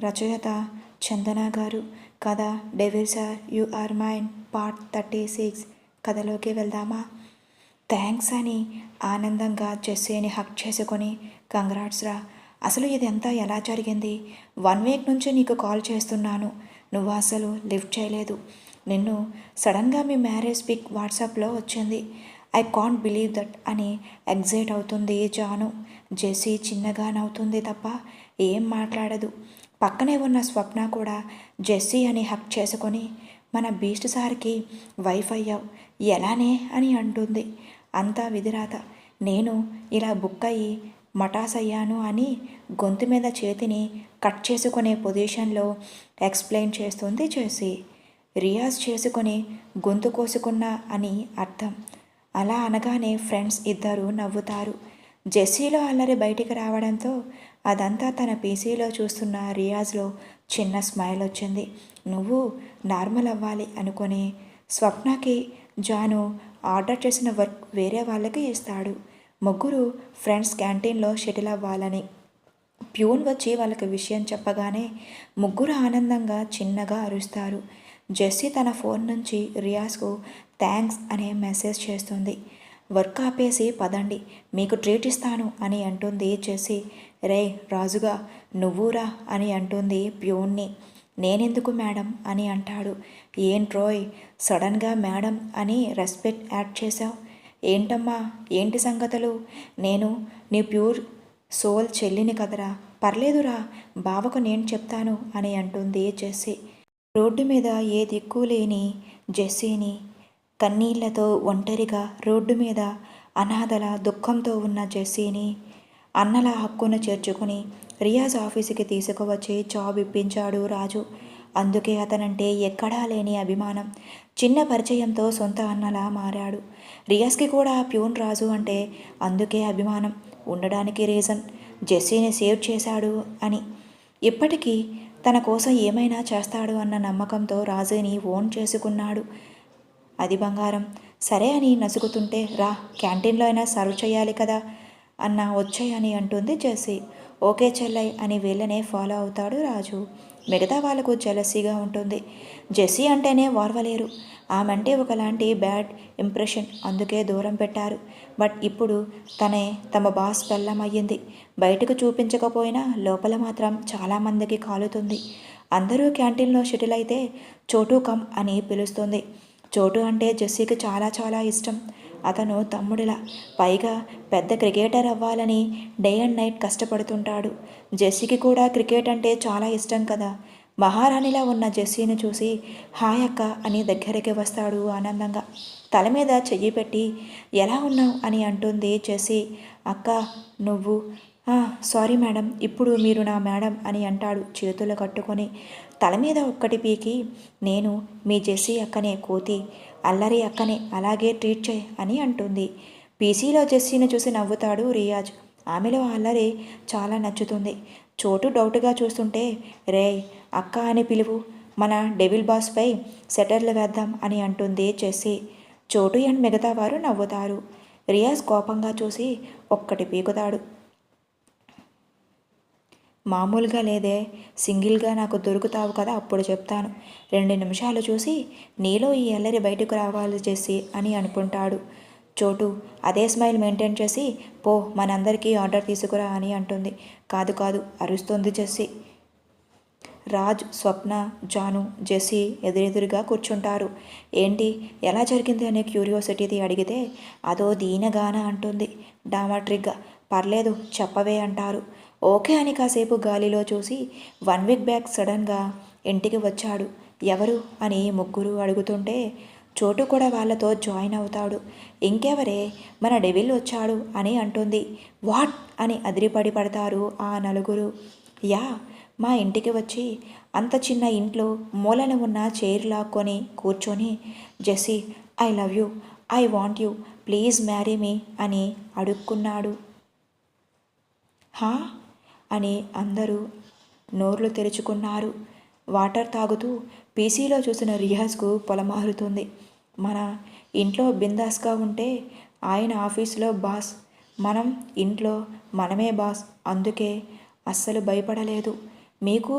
రచయిత చందన గారు. కథ devil sir you are mine part thirty six కథలోకి వెళ్దామా? థ్యాంక్స్ అని ఆనందంగా జెస్సీని హక్ చేసుకొని కంగ్రాట్స్ రా. అసలు ఇదంతా ఎలా జరిగింది? వన్ వీక్ నుంచి నీకు కాల్ చేస్తున్నాను. నువ్వు అసలు లిఫ్ట్ చేయలేదు. నిన్ను సడన్గా మీ మ్యారేజ్ పిక్ వాట్సాప్లో వచ్చింది. ఐ కాంట్ బిలీవ్ దట్ అని ఎగ్జైట్ అవుతుంది జాను. జెస్సీ చిన్నగా నవ్వుతుంది తప్ప ఏం మాట్లాడదు. పక్కనే ఉన్న స్వప్న కూడా జెస్సీ అని హక్ చేసుకొని మన బీస్ట్ సార్కి వైఫ్ అయ్యావు ఎలానే? అని అంటుంది. అంతా విధిరాత. నేను ఇలా బుక్ అయ్యి మటాస్ అయ్యాను అని గొంతు మీద చేతిని కట్ చేసుకునే పొజిషన్లో ఎక్స్ప్లెయిన్ చేస్తుంది చేసి రియాజ్ చేసుకొని గొంతు కోసుకున్నా అని అర్థం. అలా అనగానే ఫ్రెండ్స్ ఇద్దరు నవ్వుతారు. జెస్సీలో అల్లరి బయటికి రావడంతో అదంతా తన పీసీలో చూస్తున్న రియాజ్లో చిన్న స్మైల్ వచ్చింది. నువ్వు నార్మల్ అవ్వాలి అనుకొని స్వప్నకి జాను ఆర్డర్ చేసిన వర్క్ వేరే వాళ్ళకి ఇస్తాడు. ముగ్గురు ఫ్రెండ్స్ క్యాంటీన్లో షటిల్ అవ్వాలని ప్యూన్ వచ్చి వాళ్ళకి విషయం చెప్పగానే ముగ్గురు ఆనందంగా చిన్నగా అరుస్తారు. జెస్సీ తన ఫోన్ నుంచి రియాజ్కు థ్యాంక్స్ అనే మెసేజ్ చేస్తుంది. వర్క్ ఆపేసి పదండి మీకు ట్రీట్ ఇస్తాను అని అంటుంది చేసి రే రాజుగా నువ్వురా అని అంటుంది ప్యూన్ని. నేనెందుకు మేడం అని అంటాడు. ఏంట్రోయ్ సడన్గా మేడం అని రెస్పెక్ట్ యాడ్ చేశావు? ఏంటమ్మా ఏంటి సంగతులు? నేను నీ ప్యూర్ సోల్ చెల్లిని కదరా. పర్లేదురా బావకు నేను చెప్తాను అని అంటుంది జెస్సీ రోడ్డు మీద ఏ దిక్కు లేని జెస్సీని కన్నీళ్ళతో ఒంటరిగా రోడ్డు మీద అనాథల దుఃఖంతో ఉన్న జెస్సీని అన్నల హక్కును చేర్చుకుని రియాజ్ ఆఫీసుకి తీసుకువచ్చి జాబ్ ఇప్పించాడు రాజు. అందుకే అతనంటే ఎక్కడా లేని అభిమానం చిన్న పరిచయంతో సొంత అన్నలా మారాడు. రియాజ్కి కూడా ప్యూన్ రాజు అంటే అందుకే అభిమానం ఉండడానికి రీజన్ జెస్సీని సేవ్ చేశాడు అని. ఇప్పటికీ తన కోసం ఏమైనా చేస్తాడు అన్న నమ్మకంతో రాజుని ఓన్ చేసుకున్నాడు. అది బంగారం. సరే అని నసుగుతుంటే రా క్యాంటీన్లో అయినా సర్వ్ చేయాలి కదా అన్న వచ్చాయని అంటుంది జెస్సీ ఓకే చెల్లై అని వీళ్ళనే ఫాలో అవుతాడు రాజు. మిగతా వాళ్ళకు జలసీగా ఉంటుంది. జెస్సీ అంటేనే వార్వలేరు. ఆమెంటే ఒకలాంటి బ్యాడ్ ఇంప్రెషన్ అందుకే దూరం పెట్టారు. బట్ ఇప్పుడు తనే తమ బాస్ పెళ్ళమయ్యింది. బయటకు చూపించకపోయినా లోపల మాత్రం చాలామందికి కాలుతుంది. అందరూ క్యాంటీన్లో షటిల్ అయితే చోటు కమ్ అని పిలుస్తుంది. చోటు అంటే జెస్సీకి చాలా చాలా ఇష్టం. అతను తమ్ముడిలా పైగా పెద్ద క్రికెటర్ అవ్వాలని డే అండ్ నైట్ కష్టపడుతుంటాడు. జెస్సీకి కూడా క్రికెట్ అంటే చాలా ఇష్టం కదా. మహారాణిలా ఉన్న జెస్సీని చూసి హాయ్ అక్క అని దగ్గరికి వస్తాడు ఆనందంగా. తల మీద చెయ్యి పెట్టి ఎలా ఉన్నావు? అని అంటుంది జెస్సీ. అక్క నువ్వు సారీ మేడం ఇప్పుడు మీరు నా మేడం అని అంటాడు చేతులు కట్టుకొని. తల మీద ఒక్కటి పీకి నేను మీ జెస్సీ అక్కనే కోతి అల్లరి అక్కనే అలాగే ట్రీట్ చేయి అని అంటుంది. పీసీలో జెస్సీని చూసి నవ్వుతాడు రియాజ్. ఆమెలో అల్లరి చాలా నచ్చుతుంది. చోటు డౌట్గా చూస్తుంటే రే అక్క అని పిలువు మన డెవిల్ బాస్పై సెటర్లు వేద్దాం అని అంటుంది చెస్సీ చోటు అండ్ మిగతా వారు నవ్వుతారు. రియాజ్ కోపంగా చూసి ఒక్కటి పీకుతాడు. మామూలుగా లేదే సింగిల్గా నాకు దొరుకుతావు కదా అప్పుడు చెప్తాను. రెండు నిమిషాలు చూసి నీలో ఈ ఎల్లరి బయటకు రావాలి చేసి అని అనుకుంటాడు. చోటు అదే స్మైల్ మెయింటైన్ చేసి పో మనందరికీ ఆర్డర్ తీసుకురా అని అంటుంది. కాదు కాదు అరుస్తుంది జెస్సీ. రాజ్ స్వప్న జాను జెస్సీ ఎదురెదురుగా కూర్చుంటారు. ఏంటి ఎలా జరిగింది అనే క్యూరియాసిటీది అడిగితే అదో దీనగాన అంటుంది. డామాట్రిగ్గా పర్లేదు చెప్పవే అంటారు. ఓకే అని కాసేపు గాలిలో చూసి వన్ వీక్ బ్యాక్ సడన్గా ఇంటికి వచ్చాడు. ఎవరు? అని ముగ్గురు అడుగుతుంటే చోటు కూడా వాళ్ళతో జాయిన్ అవుతాడు. ఇంకెవరే? మన డెవిల్ వచ్చాడు అని అంటుంది. వాట్? అని అదిరిపడి పడతారు ఆ నలుగురు. యా మా ఇంటికి వచ్చి అంత చిన్న ఇంట్లో మూలన ఉన్న చైర్ లాక్కొని కూర్చొని Jessie I love you I want you please marry me అని అడుక్కున్నాడు. హా? అని అందరూ నోర్లు తెరుచుకున్నారు. వాటర్ తాగుతూ పీసీలో చూసిన రియాజ్కు పొలమారుతుంది. మన ఇంట్లో బిందాస్గా ఉంటే ఆయన ఆఫీసులో బాస్ మనం ఇంట్లో మనమే బాస్ అందుకే అస్సలు భయపడలేదు. మీకు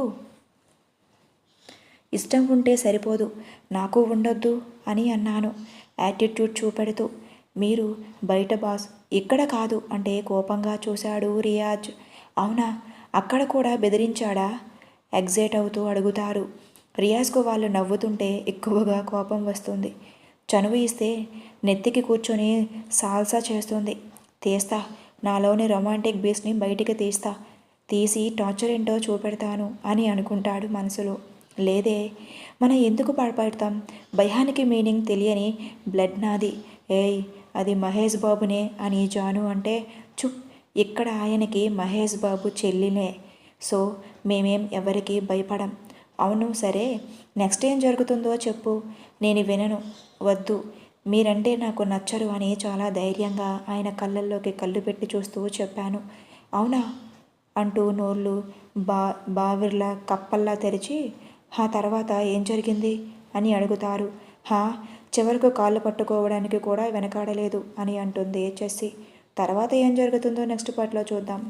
ఇష్టం ఉంటే సరిపోదు నాకు ఉండొద్దు అని అన్నాను. యాటిట్యూడ్ చూపెడుతూ మీరు బయట బాస్ ఇక్కడ కాదు అంటే కోపంగా చూశాడు రియాజ్. అవునా? అక్కడ కూడా బెదిరించాడా? ఎగ్జైట్ అవుతూ అడుగుతారు. రియాజ్కు వాళ్ళు నవ్వుతుంటే ఎక్కువగా కోపం వస్తుంది. చనువు ఇస్తే నెత్తికి కూర్చొని సాల్సా చేస్తుంది. తీస్తా. నాలోని రొమాంటిక్ బీస్ని బయటికి తీస్తా. తీసి టార్చర్ ఏంటో చూపెడతాను అని అనుకుంటాడు మనసులో. లేదే మనం ఎందుకు పాడుపడతాం భయానికి మీనింగ్ తెలియని బ్లడ్ నాది. ఏయ్ అది మహేష్ బాబునే అని జాను అంటే చుప్ ఇక్కడ ఆయనకి మహేష్ బాబు చెల్లినే. సో మేమేం ఎవరికి భయపడం. అవును సరే నెక్స్ట్ ఏం జరుగుతుందో చెప్పు. నేను వినను. వద్దు. మీరంటే నాకు నచ్చరు అని చాలా ధైర్యంగా ఆయన కళ్ళల్లోకి కళ్ళు పెట్టి చూస్తూ చెప్పాను. అవునా? అంటూ నోళ్ళు బా బావిర్లా కప్పల్లా తెరిచి ఆ తర్వాత ఏం జరిగింది? అని అడుగుతారు. హా చివరకు కాళ్ళు పట్టుకోవడానికి కూడా వెనకాడలేదు అని అంటుంది చెస్సి. తర్వాత ఏం జరుగుతుందో నెక్స్ట్ పార్ట్లో చూద్దాం.